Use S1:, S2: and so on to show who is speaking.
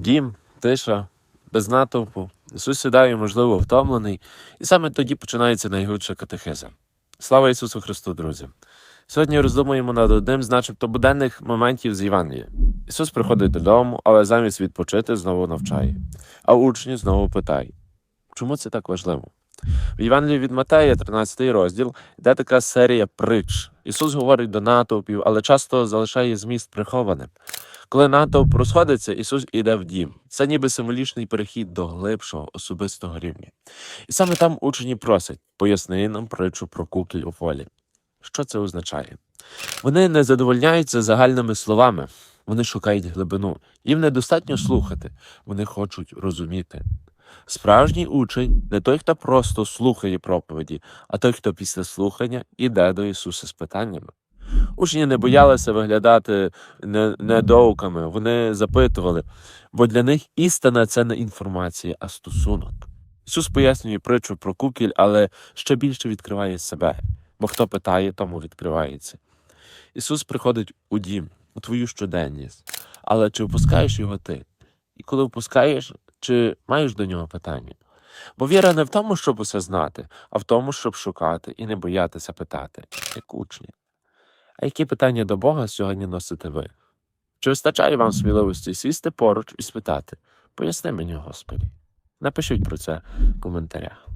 S1: Дім, тиша, без натовпу. Ісус сідає, можливо, втомлений, і саме тоді починається найгірша катехиза. Слава Ісусу Христу, друзі! Сьогодні роздумуємо над одним з начебто буденних моментів з Євангелія. Ісус приходить додому, але замість відпочити знову навчає. А учні знову питають, чому це так важливо? В Євангелії від Матея, 13 розділ, йде така серія притч. Ісус говорить до натовпів, але часто залишає зміст прихованим. Коли натовп розходиться, Ісус іде в дім. Це ніби символічний перехід до глибшого особистого рівня. І саме там учні просять, поясни нам притчу про кукіль у полі. Що це означає? Вони не задовольняються загальними словами, вони шукають глибину. Їм недостатньо слухати, вони хочуть розуміти. Справжній учень не той, хто просто слухає проповіді, а той, хто після слухання іде до Ісуса з питаннями. Учні не боялися виглядати не- недоуками, вони запитували, бо для них істина це не інформація, а стосунок. Ісус пояснює притчу про кукіль, але ще більше відкриває себе, бо хто питає, тому відкривається. Ісус приходить у дім, у твою щоденність, але чи впускаєш його ти? І коли впускаєш, чи маєш до нього питання? Бо віра не в тому, щоб усе знати, а в тому, щоб шукати і не боятися питати, як учні. А які питання до Бога сьогодні носите ви? Чи вистачає вам сміливості сісти поруч і спитати? Поясни мені, Господи. Напишіть про це в коментарях.